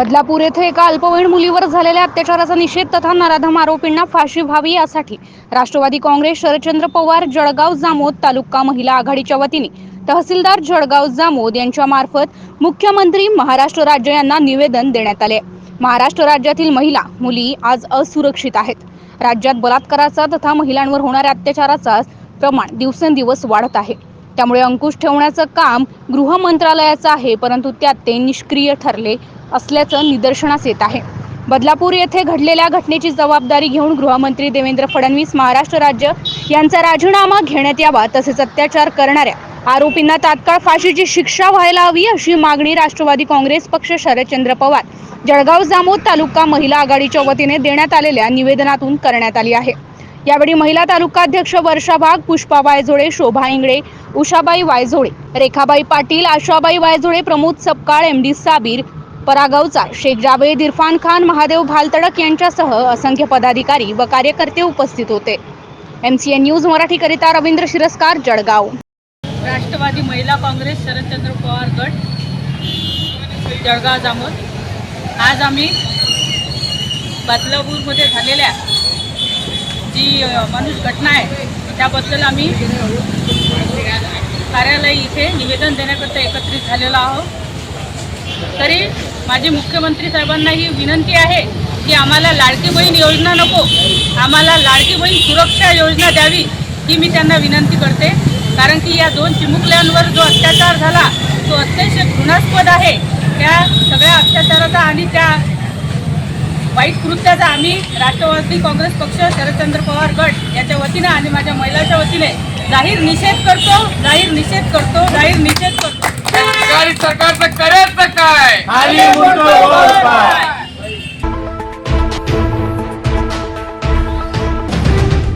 बदलापूर येथे एका अल्पवयीन मुलीवर झालेल्या अत्याचाराचा निषेध तथा नराधम आरोपींना फाशी व्हावी यासाठी राष्ट्रवादी काँग्रेस शरदचंद्र पवार जळगाव जामोद तालुका महिला आघाडीच्या वतीने तहसीलदार जळगाव जामोद यांच्या मार्फत मुख्यमंत्री महाराष्ट्र राज्य यांना निवेदन देण्यात आले. महाराष्ट्र राज्यातील महिला मुली आज असुरक्षित आहेत. राज्यात बलात्काराचा तथा महिलांवर होणाऱ्या अत्याचाराचा प्रमाण दिवसेंदिवस वाढत आहे. त्यामुळे अंकुश ठेवण्याचं काम गृह मंत्रालयाचं आहे परंतु त्यात ते निष्क्रिय ठरले असल्याचं निदर्शनास येत आहे. बदलापूर येथे घडलेल्या घटनेची जबाबदारी घेऊन गृहमंत्री देवेंद्र फडणवीस महाराष्ट्र राज्य यांचा राजीनामा घेण्यात यावा तसेच अत्याचार करणाऱ्या आरोपींना तात्काळ फाशीची शिक्षा व्हायला हवी अशी मागणी राष्ट्रवादी काँग्रेस पक्ष शरदचंद्र पवार जळगाव जामोद तालुका महिला आघाडीच्या वतीने देण्यात आलेल्या निवेदनातून करण्यात आली आहे. यावेळी महिला तालुकाध्यक्ष वर्षा भाग पुष्पा वायझोळे शोभा इंगळे उषाबाई वायझोळे रेखाबाई पाटील आशाबाई वायझोळे प्रमोद सपकाळ एम डी साबीर परागावचा शेख जावेद इरफान खान महादेव भालतडक यांच्यासह असंख्य पदाधिकारी व कार्यकर्ते उपस्थित होते. एम सी एन न्यूज मराठीकरिता रवींद्र शिरस्कार जळगाव. राष्ट्रवादी महिला काँग्रेस शरदचंद्र पवार गट जळगाव जामोद. आज आम्ही बदलापूरमध्ये झालेल्या जी माणूस घटना आहे त्याबद्दल आम्ही कार्यालय इथे निवेदन देण्याकरता एकत्रित झालेलो आहोत. तरी माझी मुख्यमंत्री साहेबांना ही विनंती आहे की आम्हाला लाडकी बहीण योजना नको आम्हाला लाडकी बहीण सुरक्षा योजना द्यावी ही मी त्यांना विनंती करते. कारण की या दोन चिमुकल्यांवर जो अत्याचार झाला तो अतिशय घृणास्पद आहे. त्या सगळ्या अत्याचाराचा आणि त्या वाईट कृत्याचा आम्ही राष्ट्रवादी काँग्रेस पक्ष शरदचंद्र पवार गट याच्या वतीनं आणि माझ्या महिलाच्या वतीने जाहीर निषेध करतो जाहीर निषेध करतो जाहीर निषेध करतो. सरकारचं करायचं काय?